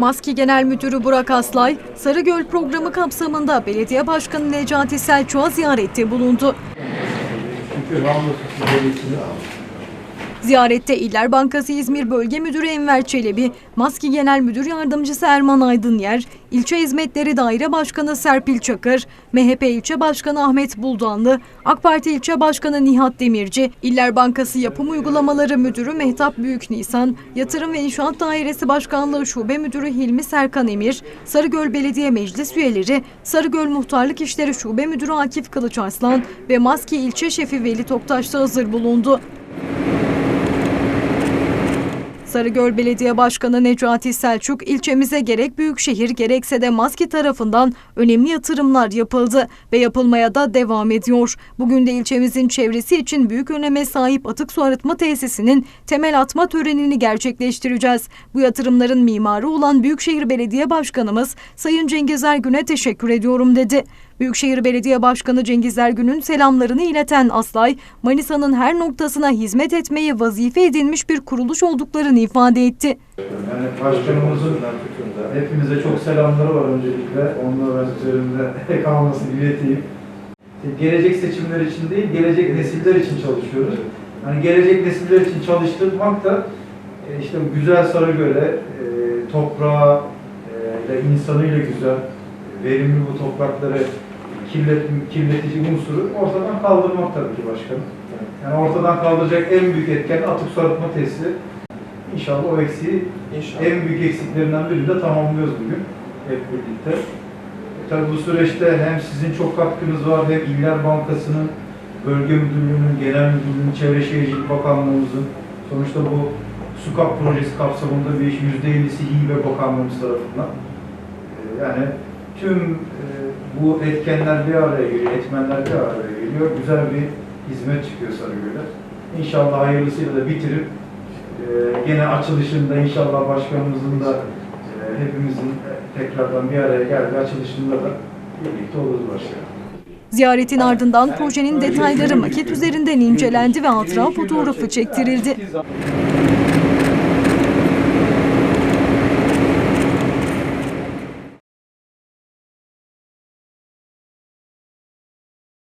Maski Genel Müdürü Burak Aslay, Sarıgöl programı kapsamında Belediye Başkanı Necati Selçuk'a ziyarette bulundu. Ziyarette İller Bankası İzmir Bölge Müdürü Enver Çelebi, Maski Genel Müdür Yardımcısı Erman Aydınyer, İlçe Hizmetleri Daire Başkanı Serpil Çakır, MHP İlçe Başkanı Ahmet Buldanlı, AK Parti İlçe Başkanı Nihat Demirci, İller Bankası Yapım Uygulamaları Müdürü Mehtap Büyüknisan, Yatırım ve İnşaat Dairesi Başkanlığı Şube Müdürü Hilmi Serkan Emir, Sarıgöl Belediye Meclis üyeleri, Sarıgöl Muhtarlık İşleri Şube Müdürü Akif Kılıç Arslan ve Maski İlçe Şefi Veli Toktaş da hazır bulundu. Sarıgöl Belediye Başkanı Necati Selçuk, ilçemize gerek Büyükşehir gerekse de Maski tarafından önemli yatırımlar yapıldı ve yapılmaya da devam ediyor. Bugün de ilçemizin çevresi için büyük öneme sahip atık su arıtma tesisinin temel atma törenini gerçekleştireceğiz. Bu yatırımların mimarı olan Büyükşehir Belediye Başkanımız Sayın Cengiz Ergün'e teşekkür ediyorum dedi. Büyükşehir Belediye Başkanı Cengiz Ergün'ün selamlarını ileten Aslay, Manisa'nın her noktasına hizmet etmeyi vazife edinmiş bir kuruluş olduklarını ifade etti. yani başkanımızın hepimize çok selamları var öncelikle. Onu da ben üzerinde kalmasını ileteyim. Gelecek seçimler için değil, gelecek nesiller için çalışıyoruz. Hani gelecek nesiller için çalıştırmak da e, işte güzel Sarıgöl'e, e, toprağa e, insanıyla güzel, verimli bu toprakları kirlet, kirletici unsuru ortadan kaldırmak tabii ki başkanım. Yani ortadan kaldıracak en büyük etken atık su arıtma tesisi. İnşallah o eksiği İnşallah. en büyük eksiklerinden birini de tamamlıyoruz bugün hep birlikte. E, tabii bu süreçte hem sizin çok katkınız var hem İller Bankası'nın, Bölge Müdürlüğü'nün, Genel Müdürlüğü'nün, Çevre Şehircilik Bakanlığımızın, sonuçta bu SUKAP projesi kapsamında bir iş %50'si hibe bakanlığımız tarafından. E, Yani tüm e, bu etkenler bir araya geliyor, etmenler bir araya geliyor. Güzel bir hizmet çıkıyor Sarıgöl'e. İnşallah hayırlısıyla da bitirip e, gene açılışında inşallah başkanımızın da e, hepimizin tekrardan bir araya geldiği açılışında da birlikte oluruz başkanım. Ziyaretin ardından projenin detayları maket üzerinden incelendi ve hatıra fotoğrafı çektirildi.